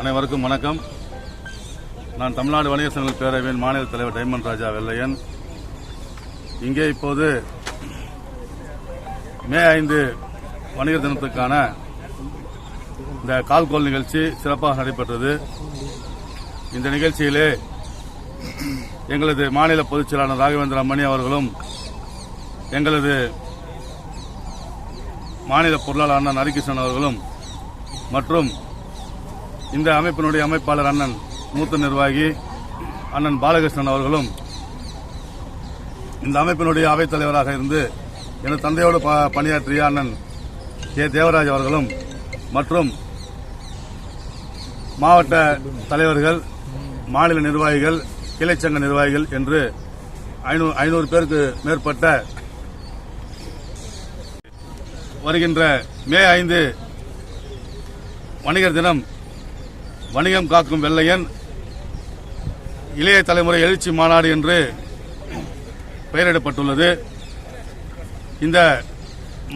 அனைவருக்கும் வணக்கம். நான் தமிழ்நாடு வணிகர் சங்க பேரவையின் மாநில தலைவர் டைமண்ட் ராஜா வெள்ளையன். இங்கே இப்போது மே ஐந்து வணிகர் தினத்துக்கான இந்த கால்கோல் நிகழ்ச்சி சிறப்பாக நடைபெற்றது. இந்த நிகழ்ச்சியிலே எங்களது மாநில பொதுச் செயலாளர் ராகவேந்திர மணி அவர்களும் எங்களது மாநில பொருளாளர் அண்ணன் ஹரிகிருஷ்ணன் அவர்களும் மற்றும் இந்த அமைப்பினுடைய அமைப்பாளர் அண்ணன் மூத்த நிர்வாகி அண்ணன் பாலகிருஷ்ணன் அவர்களும் இந்த அமைப்பினுடைய அவைத் தலைவராக இருந்து எனது தந்தையோடு ப- பணியாற்றிய அண்ணன் கே. தேவராஜ் அவர்களும் மற்றும் மாவட்ட தலைவர்கள் மாநில நிர்வாகிகள் கிளைச்சங்க நிர்வாகிகள் என்று ஐநூறு பேருக்கு மேற்பட்ட வருகின்ற மே ஐந்து வணிகர் தினம் வணிகம் காக்கும் வெள்ளையன் இளைய தலைமுறை எழுச்சி மாநாடு என்று பெயரிடப்பட்டுள்ளது. இந்த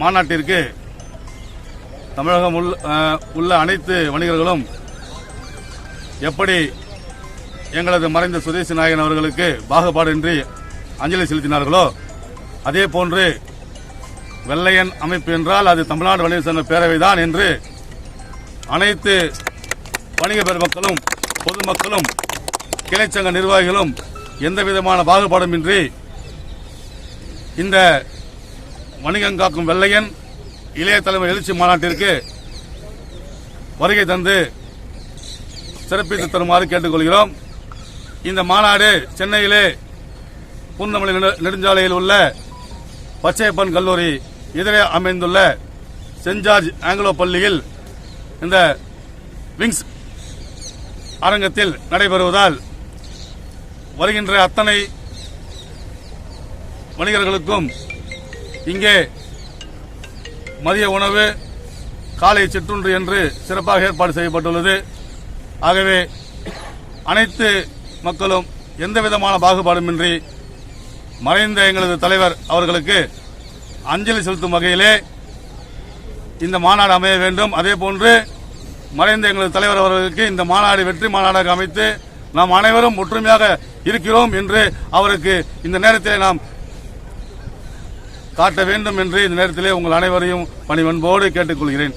மாநாட்டிற்கு தமிழகம் உள்ள உள்ள அனைத்து வணிகர்களும் எப்படி எங்களது மறைந்த சுதேசி நாயகன் அவர்களுக்கு பாகுபாடின்றி அஞ்சலி செலுத்தினார்களோ அதே போன்று வெள்ளையன் அமைப்பு என்றால் அது தமிழ்நாடு வணிகர் சங்க பேரவைதான் என்று அனைத்து வணிக பெருமக்களும் பொதுமக்களும் கிளைச்சங்க நிர்வாகிகளும் எந்த விதமான பாகுபாடுமின்றி இந்த வணிகம் காக்கும் வெள்ளையன் இளைய தலைமை எழுச்சி மாநாட்டிற்கு வருகை தந்து சிறப்பித்து தருமாறு கேட்டுக்கொள்கிறோம். இந்த மாநாடு சென்னையிலே பூந்தமல்லி நெடு- நெடுஞ்சாலையில் உள்ள பச்சையப்பன் கல்லூரி எதிரே அமைந்துள்ள சென்ட் ஜார்ஜ் ஆங்கிலோ பள்ளியில் இந்த விங்ஸ் அரங்கத்தில் நடைபெறுவதால் வருகின்ற அத்தனை வணிகர்களுக்கும் இங்கே மதிய உணவு காலை சிற்றுண்டு என்று சிறப்பாக ஏற்பாடு செய்யப்பட்டுள்ளது. ஆகவே அனைத்து மக்களும் எந்த விதமான பாகுபாடுமின்றி மறைந்த எங்களது தலைவர் அவர்களுக்கு அஞ்சலி செலுத்தும் வகையிலே இந்த மாநாடு அமைய வேண்டும். அதே போன்று மறைந்த எங்களது தலைவர் அவர்களுக்கு இந்த மாநாடு வெற்றி மாநாடாக அமைத்து நாம் அனைவரும் ஒற்றுமையாக இருக்கிறோம் என்று அவருக்கு இந்த நேரத்திலே நாம் காட்ட வேண்டும் என்று இந்த நேரத்திலே உங்கள் அனைவரையும் பணிவன்போடு கேட்டுக்கொள்கிறேன்.